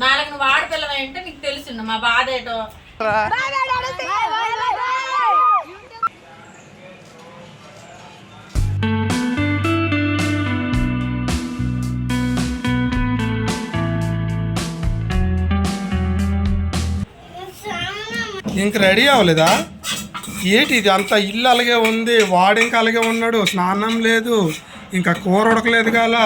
నాలుగు నువ్వు ఆడపిల్లవ అంటే నీకు తెలుసు మా బాధ ఏటో ఇంక రెడీ అవ్వలేదా? ఏంటి ఇది అంత ఇల్లు అలాగే ఉంది వాడు ఇంకా అలాగే ఉన్నాడు స్నానం లేదు ఇంకా కూర ఉడకలేదు కదా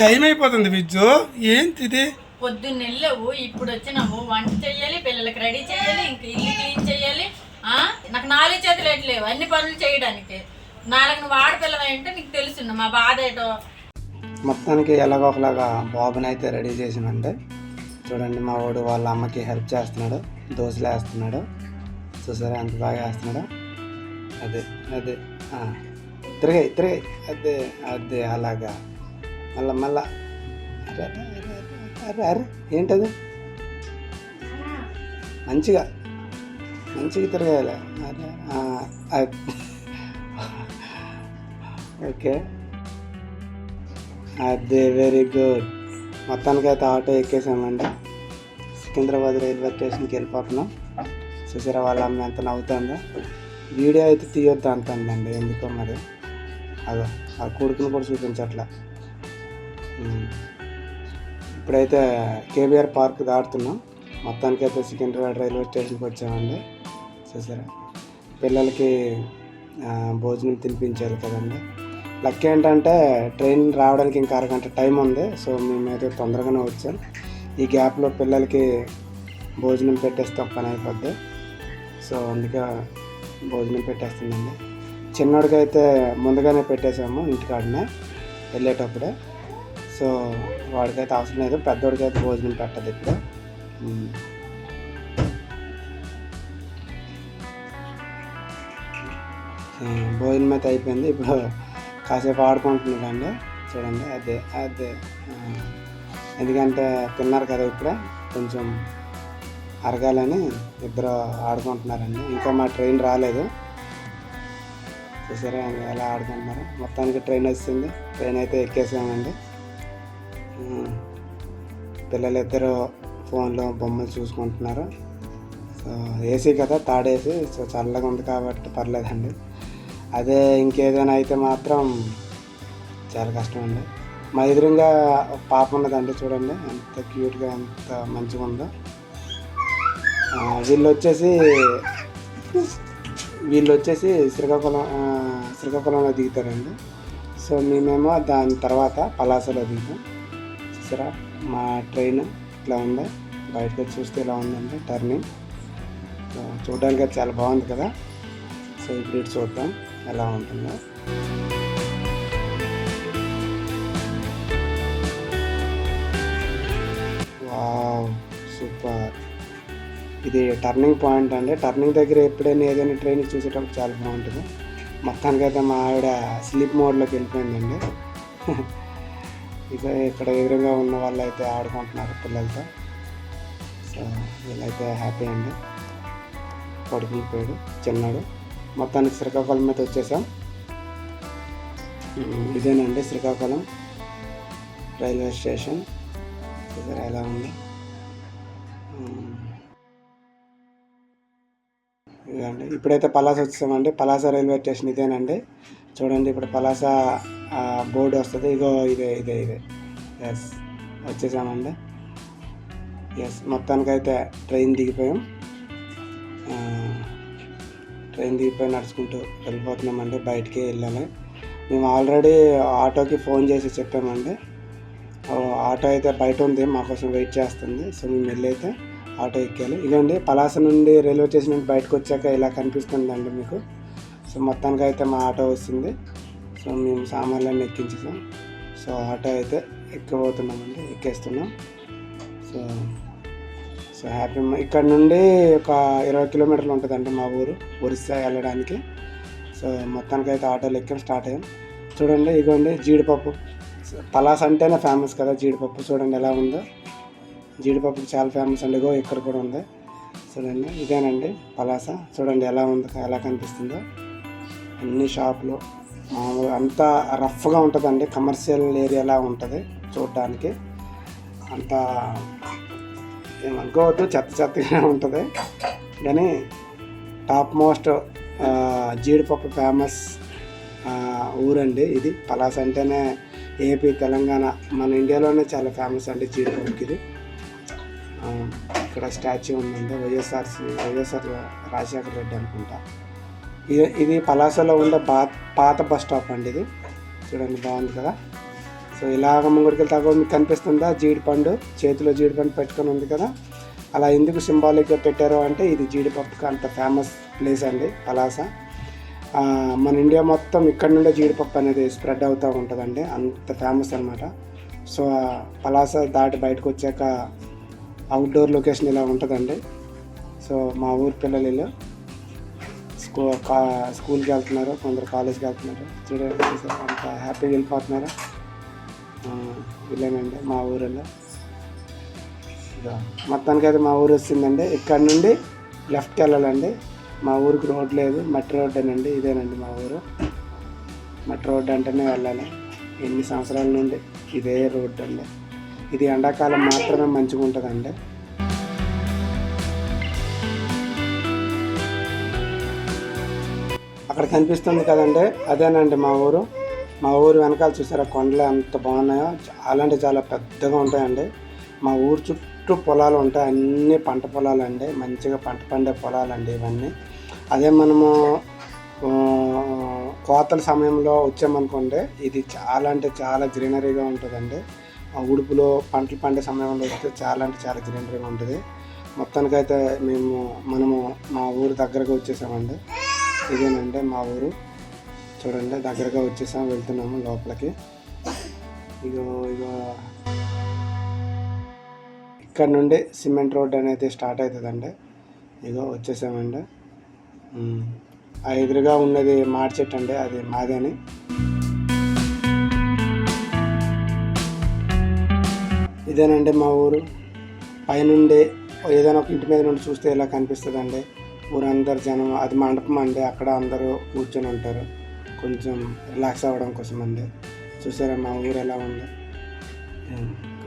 టైం అయిపోతుంది విజ్జు. ఏంటి ఇది పొద్దున్న వెళ్ళావు ఇప్పుడు వచ్చినావు వంట చెయ్యాలి పిల్లలకి రెడీ చేయాలి ఇంక ఇల్లు క్లీన్ చేయాలి నాకు నాలుగు చేతులు ఎట్లేవు అన్ని పనులు చేయడానికి. నాలుగు నువ్వు ఆడపిల్లవ అంటే నీకు తెలుసు మా బాధ ఏటో. మొత్తానికి ఎలాగో ఒకలాగా బాబుని అయితే రెడీ చేసిందంటే చూడండి మా వాడు వాళ్ళ అమ్మకి హెల్ప్ చేస్తున్నాడు దోశలు వేస్తున్నాడు. చూసారా ఎంత బాగా వేస్తున్నాడు? అదే అదే ఆ. తిరగాయి తిరగాయి. అదే అదే అలాగా. మళ్ళా మళ్ళా. అరే, అరే, ఏంటది? మంచిగా మంచిగా తిరగాలి. అరే ఓకే. అదే వెరీ గుడ్ మొత్తానికి అయితే ఆటో ఎక్కేసామండి. సికింద్రాబాద్ రైల్వే స్టేషన్కి వెళ్ళిపోతున్నాం. చూసారా వాళ్ళ అమ్మ ఎంత నవ్వుతుందో. వీడియో అయితే తీయొద్దు అంటుందండి ఎందుకో మరి. అదో ఆ కొడుకుని కూడా చూపించట్లా. ఇప్పుడైతే కేబీఆర్ పార్క్ దాటుతున్నాం. మొత్తానికి అయితే సికింద్రాబాద్ రైల్వే స్టేషన్కి వచ్చామండి. చూసారా? పిల్లలకి భోజనం తినిపించారు కదండి. లక్ ఏంటంటే ట్రైన్ రావడానికి ఇంకా అరగంట టైం ఉంది. సో మేమైతే తొందరగానే వచ్చాం. ఈ గ్యాప్లో పిల్లలకి భోజనం పెట్టేస్తే పని అయిపోద్ది. సో అందుకే భోజనం పెట్టేస్తుందండి చిన్నోడికి అయితే ముందుగానే పెట్టేశాము ఇంటికాడనే. వెళ్ళేటప్పుడే. సో వాడికైతే అవసరం లేదు. పెద్దోడికి అయితే భోజనం పెట్టదు ఇప్పుడు. భోజనం అయితే అయిపోయింది. ఇప్పుడు కాసేపు ఆడుకుంటున్నాడండి. చూడండి అదే అదే. ఎందుకంటే తిన్నారు కదా ఇప్పుడే. కొంచెం అరగాలని ఇద్దరు ఆడుకుంటున్నారండి. ఇంకా మా ట్రైన్ రాలేదు. చూసారా ఎలా ఆడుకుంటున్నారు? మొత్తానికి ట్రైన్ వచ్చింది. ట్రైన్ అయితే ఎక్కేసామండి. పిల్లలిద్దరూ ఫోన్లో బొమ్మలు చూసుకుంటున్నారు. సో ఏసీ కదా తాడేసి సో చల్లగా ఉంది కాబట్టి పర్లేదండి. అదే ఇంకేదైనా అయితే మాత్రం చాలా కష్టం అండి మా ఎదురుగా పాప ఉన్నదండి చూడండి ఎంత క్యూట్గా ఎంత మంచిగా ఉందో. వీళ్ళు వచ్చేసి వీళ్ళు వచ్చేసి శ్రీకాకుళం శ్రీకాకుళంలో దిగుతారండి. సో మేమేమో దాని తర్వాత పలాసలో దిగుతాం. చూసారా? మా ట్రైన్ ఇట్లా ఉంది? బయటకు చూస్తే ఇలా ఉందండి టర్నింగ్. చూడడానికి అయితే చాలా బాగుంది కదా? సో ఇప్పుడు చూద్దాం ఎలా ఉంటుందో. Wow super. ఇది టర్నింగ్ పాయింట్ అండి. టర్నింగ్ దగ్గర ఎప్పుడైనా ఏదైనా ట్రైన్ చూసేటప్పుడు చాలా బాగుంటుంది. మొత్తానికైతే మా ఆవిడ స్లీప్ మోడ్లోకి వెళ్ళిపోయిందండి. ఇక ఇక్కడ ఎదురుగా ఉన్న వాళ్ళు అయితే ఆడుకుంటున్నారు పిల్లలతో. సో వీళ్ళైతే హ్యాపీ అండి. పడుకునిపోయాడు చిన్నాడు. మొత్తానికి శ్రీకాకుళం మీద వచ్చేసాం. ఇదేనండి శ్రీకాకుళం రైల్వే స్టేషన్. చూసారా ఎలా ఉంది? ఉమ్. ఇదండి ఇప్పుడైతే పలాస వచ్చేసామండి. పలాస రైల్వే స్టేషన్ ఇదేనండి. చూడండి ఇప్పుడు పలాస బోర్డు వస్తుంది. ఇగో ఇదే ఇదే ఇదే. ఎస్ వచ్చేసామండి. ఎస్ మొత్తానికైతే ట్రైన్ దిగిపోయాం. ట్రైన్ దిగిపోయి నడుచుకుంటూ వెళ్ళిపోతున్నామండి. బయటికి వెళ్ళాలి. మేము ఆల్రెడీ ఆటోకి ఫోన్ చేసి చెప్పామండి. ఆటో అయితే బయట ఉంది. మాకోసం వెయిట్ చేస్తుంది. సో మేము వెళ్ళైతే ఆటో ఎక్కాలి ఇదండి పలాస నుండి రైల్వే స్టేషన్ నుండి బయటకు వచ్చాక ఇలా కనిపిస్తుందండి మీకు. సో మొత్తానికి అయితే మా ఆటో వచ్చింది. సో మేము సామాన్లన్నీ ఎక్కించేసాం. సో ఆటో అయితే ఎక్కబోతున్నామండి ఎక్కేస్తున్నాం. సో సో హ్యాపీ ఇక్కడ నుండి ఒక ఇరవై కిలోమీటర్లు ఉంటుందండి మా ఊరు ఒరిస్సా వెళ్ళడానికి. సో మొత్తానికి అయితే ఆటోలు ఎక్కాం స్టార్ట్ అయ్యాం. చూడండి ఇగోండి జీడిపప్పు. పలాస అంటేనే ఫేమస్ కదా జీడిపప్పు. చూడండి ఎలా ఉందో. జీడిపప్పు చాలా ఫేమస్ అండి. ఇగో ఇక్కడ కూడా ఉంది. చూడండి ఇదేనండి పలాస చూడండి ఎలా ఉంది ఎలా కనిపిస్తుందో. అన్ని షాపులు. మామూలుగా అంతా రఫ్గా ఉంటుందండి. కమర్షియల్ ఏరియాలా ఉంటుంది చూడడానికి. అంత ఏమనుకోవద్దు చెత్త చెత్తగానే ఉంటుంది. కానీ టాప్ మోస్ట్ జీడిపప్పు ఫేమస్ ఊరండి ఇది. పలాస అంటేనే ఏపీ తెలంగాణ మన ఇండియాలోనే చాలా ఫేమస్ అండి జీడిపప్పుకి ఇది. ఇక్కడ స్టాచ్యూ ఉందండి వైఎస్ఆర్ వైఎస్ఆర్ రాజశేఖర రెడ్డి అనుకుంటా. ఇది ఇది పలాసలో ఉండే పాత పాత బస్ స్టాప్ అండి ఇది. చూడండి బాగుంది కదా. సో ఇలాగ ముంగడికి వెళ్తాక మీకు కనిపిస్తుందా? జీడిపండు చేతిలో జీడిపండు పెట్టుకొని ఉంది కదా. అలా ఎందుకు సింబాలిక్గా పెట్టారు అంటే ఇది జీడిపప్పుకి అంత ఫేమస్ ప్లేస్ అండి పలాస. మన ఇండియా మొత్తం ఇక్కడ నుండే జీడిపప్పు అనేది స్ప్రెడ్ అవుతూ ఉంటుందండి. అంత ఫేమస్ అనమాట సో పలాస దాటి బయటకు వచ్చాక అవుట్డోర్ లొకేషన్ ఇలా ఉంటుందండి. సో మా ఊరి పిల్లలు స్కూ కా స్కూల్కి వెళ్తున్నారు కొందరు కాలేజ్కి వెళ్తున్నారు. స్టూడెంట్స్ అంత హ్యాపీగా వెళ్ళిపోతున్నారు? ఆ, మా ఊరిలో మొత్తానికి అయితే మా ఊరు వచ్చిందండి ఇక్కడ నుండి లెఫ్ట్కి వెళ్ళాలండి. మా ఊరికి రోడ్ లేదు మట్టి రోడ్డేనండి ఇదేనండి మా ఊరు. మట్టి రోడ్డు అంటేనే వెళ్ళాలి. ఎన్ని సంవత్సరాల నుండి ఇదే రోడ్డు అండి. ఇది ఎండాకాలం మాత్రమే మంచిగా ఉంటుందండి అక్కడ కనిపిస్తుంది కదండి. అదేనండి మా ఊరు. మా ఊరు వెనకాల చూసారా కొండలు ఎంత బాగున్నాయో. చాలా అంటే చాలా పెద్దగా ఉంటాయండి. మా ఊరు చుట్టూ పొలాలు ఉంటాయి. అన్ని పంట పొలాలు అండి మంచిగా పంట పండే పొలాలు అండి ఇవన్నీ. అదే మనము కోతల సమయంలో వచ్చామనుకోండి ఇది చాలా అంటే చాలా గ్రీనరీగా ఉంటుందండి. ఆ ఉడుపులో పంటలు పండే సమయంలో వస్తే చాలా అంటే చాలా గ్రీనరీగా ఉంటుంది. మొత్తానికైతే మేము మనము మా ఊరు దగ్గరగా వచ్చేసామండి. ఇదేనండి మా ఊరు. చూడండి దగ్గరగా వచ్చేసాం వెళ్తున్నాము లోపలికి. ఇగో ఇగో. ఇక్కడ నుండి సిమెంట్ రోడ్ అనేది స్టార్ట్ అవుతుందండి. ఇగో వచ్చేసామండి. ఆ ఎదురుగా ఉన్నది మాడి చెట్టు అండి అది మాదేని. ఇదేనండి మా ఊరు. పైనుండి ఏదైనా ఒక ఇంటి మీద నుండి చూస్తే ఇలా కనిపిస్తుందండి? ఊరందరు జనం అది మండపం అండి అక్కడ అందరూ కూర్చొని ఉంటారు. కొంచెం రిలాక్స్ అవ్వడం కోసం అండి. చూసారా మా ఊరు ఎలా ఉంది?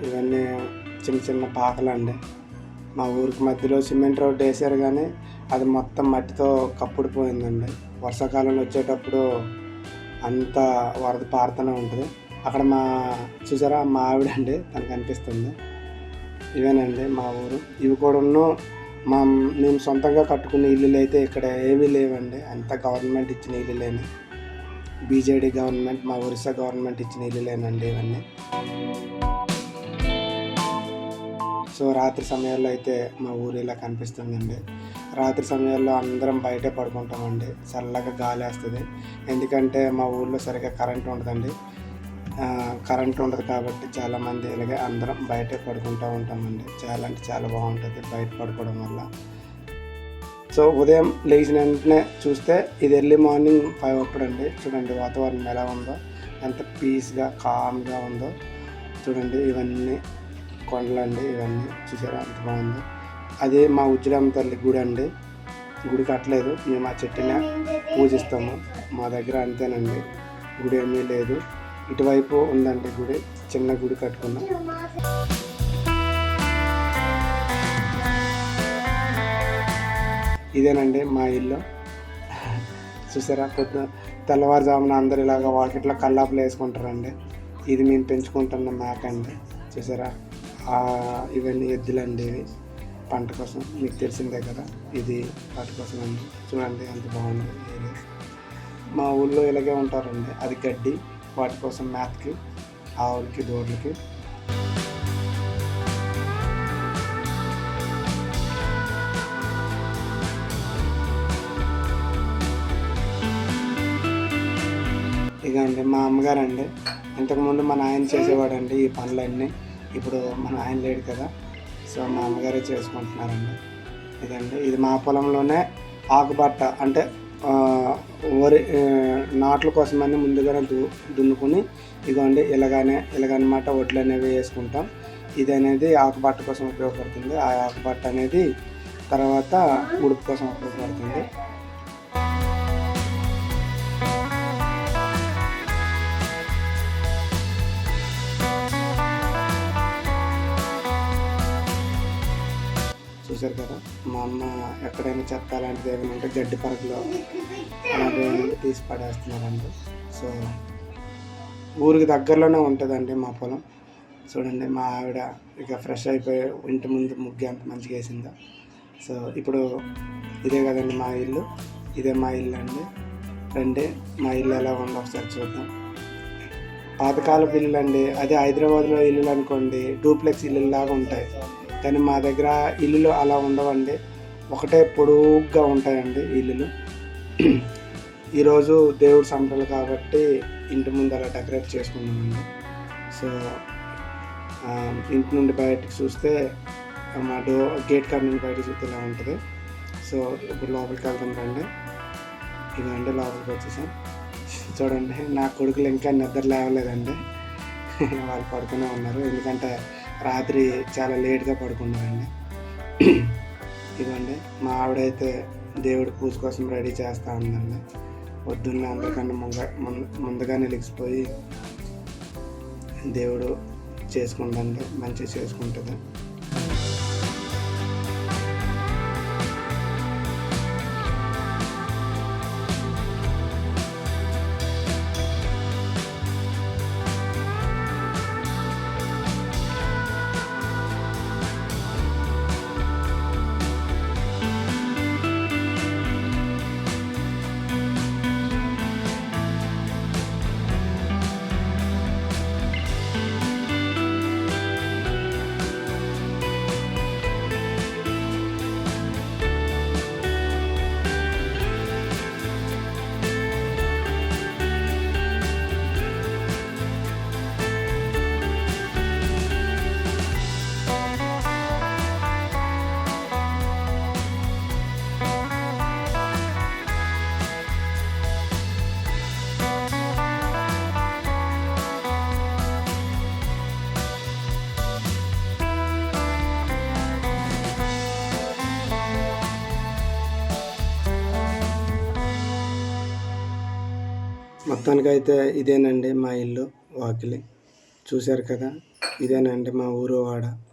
ఇవన్నీ చిన్న చిన్న పాకలు అండి. మా ఊరికి మధ్యలో సిమెంట్ రోడ్డు వేసారు కానీ అది మొత్తం మట్టితో కప్పుడిపోయిందండి. వర్షాకాలంలో వచ్చేటప్పుడు అంత వరద పారుతూనే ఉంటుంది. అక్కడ మా చూసారా మా ఆవిడ అండి తనకు అనిపిస్తుంది. ఇవేనండి మా ఊరు. ఇవి కూడా మా మేము సొంతంగా కట్టుకున్న ఇల్లులు అయితే ఇక్కడ ఏమీ లేవండి. అంత గవర్నమెంట్ ఇచ్చిన ఇల్లులేని. బీజేడీ గవర్నమెంట్ మా ఒరిస్సా గవర్నమెంట్ ఇచ్చిన ఇల్లులేనండి ఇవన్నీ. సో రాత్రి సమయాల్లో అయితే మా ఊరు ఇలా కనిపిస్తుందండి. రాత్రి సమయాల్లో అందరం బయటే పడుకుంటామండి. చల్లగా గాలి వేస్తుంది. ఎందుకంటే మా ఊళ్ళో సరిగ్గా కరెంట్ ఉండదండి. కరెంట్ ఉండదు కాబట్టి చాలామంది ఇలాగే అందరం బయటే పడుకుంటూ ఉంటామండి. చాలా అంటే చాలా బాగుంటుంది బయట పడుకోవడం వల్ల. సో ఉదయం లేచిన వెంటనే చూస్తే ఇది ఎర్లీ మార్నింగ్ ఫైవ్ అప్పుడు అండి చూడండి వాతావరణం ఎలా ఉందో ఎంత పీస్గా కామ్గా ఉందో. చూడండి ఇవన్నీ కొండలండి ఇవన్నీ చూసారా ఎంత బాగుందో. అదే మా ఉజ్జలమ్మ తల్లి గుడి అండి. గుడి కట్టలేదు. మేము ఆ చెట్టుని పూజిస్తాము. మా దగ్గర అంతేనండి. గుడి ఏమీ లేదు. ఇటువైపు ఉందండి గుడి చిన్న గుడి కట్టుకున్నాం. ఇదేనండి మా ఇల్లు. చూసారా? పొద్దున తెల్లవారుజామున అందరు ఇలాగ వాకిట్లో కల్లాపులు వేసుకుంటారండి. ఇది మేము పెంచుకుంటున్న మేక అండి. చూసారా? ఇవన్నీ ఎద్దులండి ఇవి. పంట కోసం మీకు తెలిసిందే కదా ఇది వాటి కోసం అండి. చూడండి ఎంత బాగుంది మా ఊళ్ళో ఇలాగే ఉంటారండి. అది గడ్డి. వాటి కోసం మేతకి ఆవులకి దూడలకి. ఇక అండి మా అమ్మగారు అండి ఇంతకుముందు మా నాయన చేసేవాడండి ఈ పనులన్నీ. ఇప్పుడు మా నాయన లేడు కదా. సో మా అమ్మగారే చేసుకుంటున్నారండి. ఇదండి ఇది మా పొలంలోనే ఆకుబట్ట అంటే వరి నాట్ల కోసమని ముందుగానే దు దున్నుకుని ఇదిగోండి ఇలాగానే ఇలాగనమాట వడ్లు అనేవి వేసుకుంటాం. ఇది అనేది ఆకుబట్ట కోసం ఉపయోగపడుతుంది. ఆ ఆకుబట్ట అనేది తర్వాత ఉడుపు కోసం ఉపయోగపడుతుంది. చూశారు కదా? మా అమ్మ ఎక్కడైనా చెత్త అలాంటిది ఏమైనా ఉంటే గడ్డి పరకలో అలాంటివి ఏమైనా తీసి పడేస్తున్నారండి. సో ఊరికి దగ్గరలోనే ఉంటుందండి మా పొలం. చూడండి మా ఆవిడ ఇక ఫ్రెష్ అయిపోయి ఇంటి ముందు ముగ్గు ఎంత మంచిగా వేసిందా. సో ఇప్పుడు ఇదే కదండి మా ఇల్లు. ఇదే మా ఇల్లు అండి. రండి మా ఇల్లు ఎలా ఉందో ఒకసారి చూద్దాం. పాతకాలపు ఇల్లు అండి అదే హైదరాబాద్లో ఇల్లులు అనుకోండి డూప్లెక్స్ ఇల్లు లాగా ఉంటాయి. కానీ మా దగ్గర ఇల్లులు అలా ఉండవండి. ఒకటే పొడుగ్గా ఉంటాయండి ఇల్లులు. ఈరోజు దేవుడు సంబరాలు కాబట్టి ఇంటి ముందు అలా డెకరేట్ చేసుకున్నామండి. సో ఇంటి నుండి బయటకు చూస్తే మా డో గేట్ కాడ నుండి బయటకు చూస్తే ఇలా ఉంటుంది. సో ఇప్పుడు లోపలికి వెళ్తాం రండి. ఇదండి లోపలికి వచ్చేసాం. చూడండి నా కొడుకులు ఇంకా నిద్ర లేవలేదండి. వాళ్ళు పడుకునే ఉన్నారు. ఎందుకంటే రాత్రి చాలా లేట్గా పడుకున్నానండి. ఇవ్వండి మా ఆవిడైతే దేవుడి పూజ కోసం రెడీ చేస్తూ ఉందండి. పొద్దున్నే అందరికన్నా ముంగ ముందు ముందుగానే లెగిసిపోయి దేవుడు చేసుకుందండి మంచిగా చేసుకుంటుంది. మొత్తానికైతే ఇదేనండి మా ఇల్లు వాకిలి. చూశారు కదా? ఇదేనండి మా ఊరు వాడ.